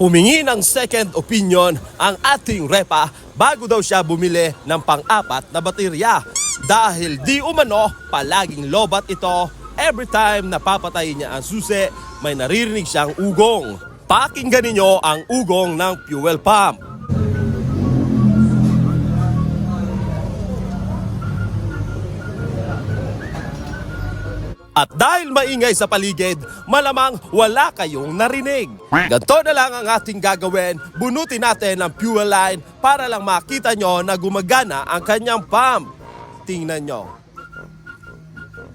Humingi ng second opinion ang ating repa bago daw siya bumili ng pang-apat na baterya. Dahil di umano, palaging lobat ito. Every time napapatay niya ang susi, may naririnig siyang ugong. Pakinggan ninyo ang ugong ng fuel pump. At dahil maingay sa paligid, malamang wala kayong narinig. Ganto na lang ang ating gagawin. Bunutin natin ang fuel line para lang makita nyo na gumagana ang kanyang pump. Tingnan nyo.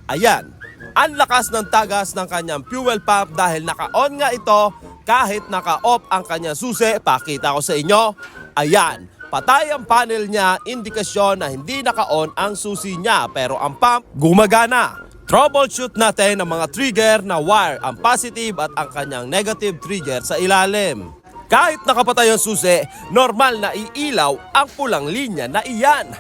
Ayan. Ang lakas ng tagas ng kanyang fuel pump dahil naka-on nga ito kahit naka-off ang kanyang susi. Pakita ko sa inyo. Ayan. Patay ang panel niya, indikasyon na hindi naka-on ang susi niya pero ang pump gumagana. Troubleshoot natin ang mga trigger na wire, ang positive at ang kanyang negative trigger sa ilalim. Kahit nakapatay ang susi, normal na iilaw ang pulang linya na iyan.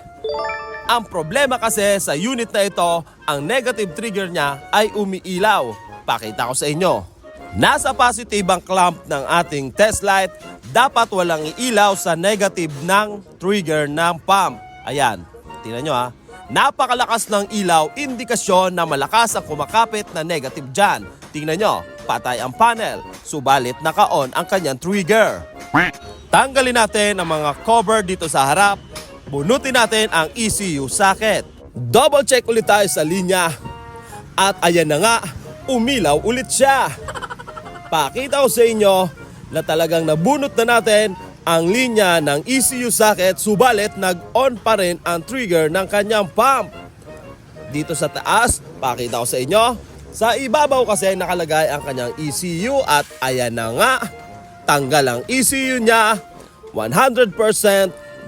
Ang problema kasi sa unit na ito, ang negative trigger niya ay umiilaw. Pakita ko sa inyo. Nasa positive ang clamp ng ating test light, dapat walang iilaw sa negative ng trigger ng pump. Ayan, tingnan nyo ha. Napakalakas ng ilaw, indikasyon na malakas ang kumakapit na negative dyan. Tingnan nyo, patay ang panel, subalit naka-on ang kanyang trigger. Tanggalin natin ang mga cover dito sa harap. Bunutin natin ang ECU socket. Double check ulit tayo sa linya. At ayan na nga, umilaw ulit siya. Pakita ko sa inyo na talagang nabunot na natin ang linya ng ECU socket subalit nag-on pa rin ang trigger ng kanyang pump. Dito sa taas, pakita ko sa inyo, sa ibabaw kasi nakalagay ang kanyang ECU at ayan na nga, tanggal ang ECU niya, 100%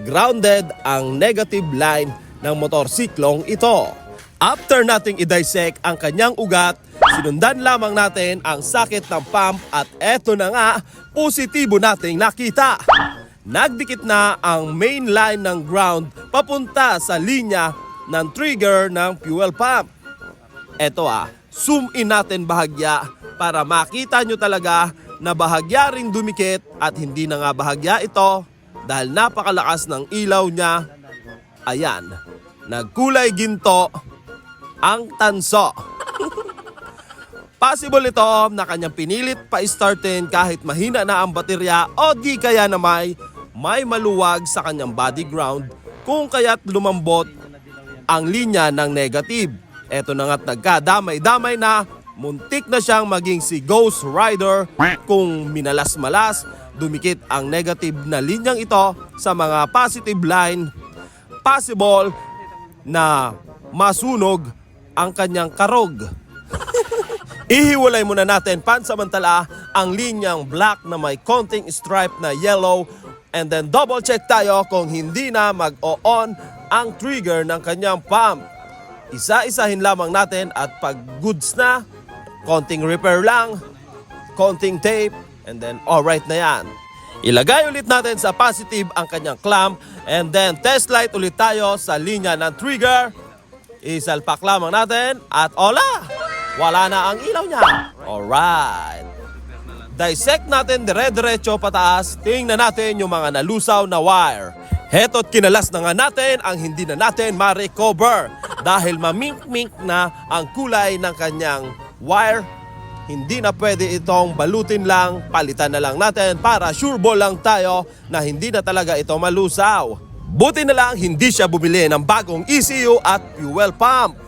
grounded ang negative line ng motorsiklong ito. After nating i-dissect ang kanyang ugat, sinundan lamang natin ang sakit ng pump at eto na nga, positibo nating nakita. Nagdikit na ang main line ng ground papunta sa linya ng trigger ng fuel pump. Eto ah, zoom in natin bahagya para makita nyo talaga na bahagya ring dumikit at hindi na nga bahagya ito dahil napakalakas ng ilaw niya. Ayan, nagkulay ginto ang tanso. Possible ito na kanyang pinilit pa startin kahit mahina na ang baterya o di kaya na may, may maluwag sa kanyang body ground kung kaya't lumambot ang linya ng negative. Eto na nga't nagkadamay-damay na muntik na siyang maging si Ghost Rider kung minalas-malas dumikit ang negative na linyang ito sa mga positive line possible na masunog ang kanyang karog. Ihiwalay muna natin pansamantala ang linyang black na may konting stripe na yellow and then double check tayo kung hindi na mag-o-on ang trigger ng kanyang pump. Isa-isahin lamang natin at pag goods na, konting repair lang, konting tape, and then alright na yan. Ilagay ulit natin sa positive ang kanyang clamp and then test light ulit tayo sa linya ng trigger. Isalpak lamang natin at ola! Wala na ang ilaw niya. Alright. Dissect natin dire-diretso pataas. Tingnan natin yung mga nalusaw na wire. Heto't kinalas na nga natin ang hindi na natin ma-recover dahil mamink-mink na ang kulay ng kanyang wire. Hindi na pwede itong balutin lang, palitan na lang natin para sure lang tayo na hindi na talaga ito malusaw. Buti na lang hindi siya bumili ng bagong ECU at fuel pump.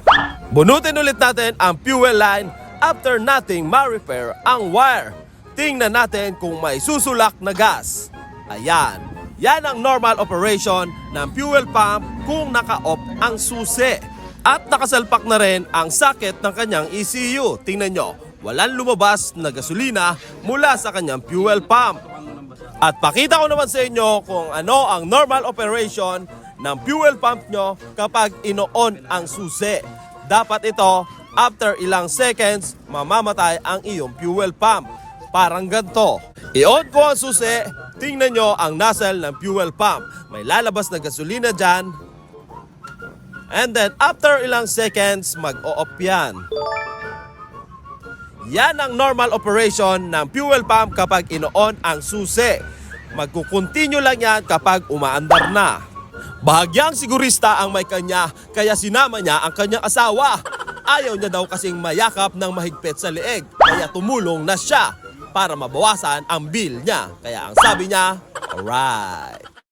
Bunutin ulit natin ang fuel line after nating ma-repair ang wire. Tingnan natin kung may susulak na gas. Ayan. Yan ang normal operation ng fuel pump kung naka-off ang susi. At nakasalpak na rin ang socket ng kanyang ECU. Tingnan nyo, walang lumabas na gasolina mula sa kanyang fuel pump. At pakita ko naman sa inyo kung ano ang normal operation ng fuel pump nyo kapag ino-on ang susi. Dapat ito, after ilang seconds, mamamatay ang iyong fuel pump. Parang ganito. I-on ko ang susi, tingnan nyo ang nozzle ng fuel pump. May lalabas na gasolina dyan. And then after ilang seconds, mag-o-off yan. Yan ang normal operation ng fuel pump kapag inoon ang susi. Magkukontinue lang yan kapag umaandar na. Bahagyang sigurista ang may kanya kaya sinama niya ang kanyang asawa. Ayaw niya daw kasing mayakap ng mahigpit sa leeg kaya tumulong na siya para mabawasan ang bill niya. Kaya ang sabi niya, alright.